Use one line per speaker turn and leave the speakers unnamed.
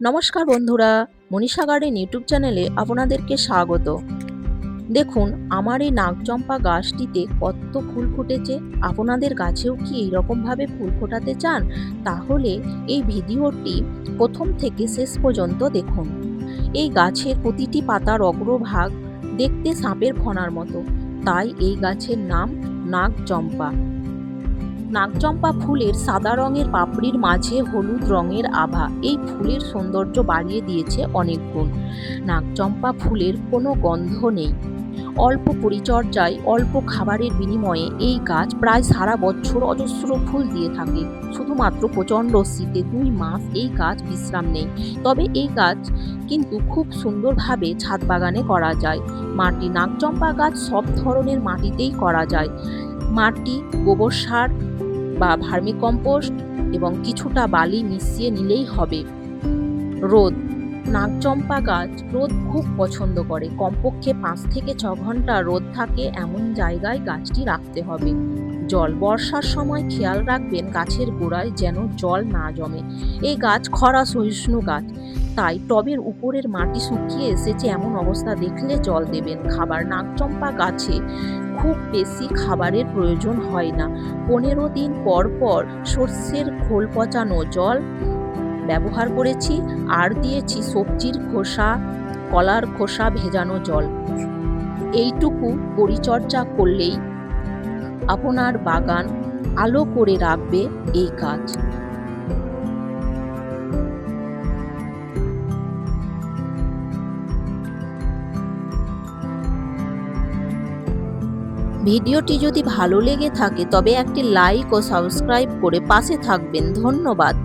নমস্কার বন্ধুরা, Manisha garden YouTube চ্যানেলে আপনাদেরকে স্বাগত। দেখুন, আমার এই নাগচম্পা গাছটিতে কত ফুল ফুটেছে। আপনাদের গাছেও কি এইরকমভাবে ফুল ফোটাতে চান? তাহলে এই ভিডিওটি প্রথম থেকে শেষ পর্যন্ত দেখুন। এই গাছের প্রতিটি পাতার অগ্রভাগ দেখতে সাপের ফণার মতো। তাই এই গাছের নাম নাগচম্পা। নাগচম্পা ফুলের সাদা রঙের পাপড়ির মাঝে হলুদ রঙের আভা। এই ফুলের সৌন্দর্য বাড়িয়ে দিয়েছে অনেক গুণ। নাগচম্পা ফুলের কোনো গন্ধ নেই। অল্প পরিচর্যায়, অল্প খাবারের বিনিময়ে এই গাছ প্রায় সারা বছর অজস্র ফুল দিয়ে থাকে। শুধুমাত্র প্রচণ্ড শীতে দুই মাস এই গাছ বিশ্রাম নেই। তবে এই গাছ কিন্তু খুব সুন্দরভাবে ছাদ বাগানে করা যায়। মাটি নাগচম্পা গাছ সব ধরনের মাটিতেই করা যায়। মাটি, গোবর সার বা ভার্মিকম্পোস্ট এবং কিছুটা বালি মিশিয়ে নিলেই হবে। রোদ, নাগচম্পা গাছ রোদ খুব পছন্দ করে। কমপক্ষে পাঁচ থেকে ছ ঘণ্টা রোদ থাকে এমন জায়গায় গাছটি রাখতে হবে। জল বর্ষার সময় খেয়াল রাখবেন গাছের গোড়ায় যেন জল না জমে। এই গাছ খরা সহিষ্ণু গাছ, তাই টবের উপরের মাটি শুকিয়ে এসেছে এমন অবস্থা দেখলে জল দেবেন। খাবার নাগচম্পা গাছে খুব বেশি খাবারের প্রয়োজন হয় না। পনেরো দিন পর পর সর্ষের খোল পচানো জল ব্যবহার করেছি, আর দিয়েছি সবজির খোসা, কলার খোসা ভেজানো জল। এইটুকু পরিচর্যা করলেই আপনার বাগান আলো করে রাখবে এই কাজ। ভিডিওটি যদি ভালো লেগে থাকে তবে একটি লাইক ও সাবস্ক্রাইব করে পাশে থাকবেন। ধন্যবাদ।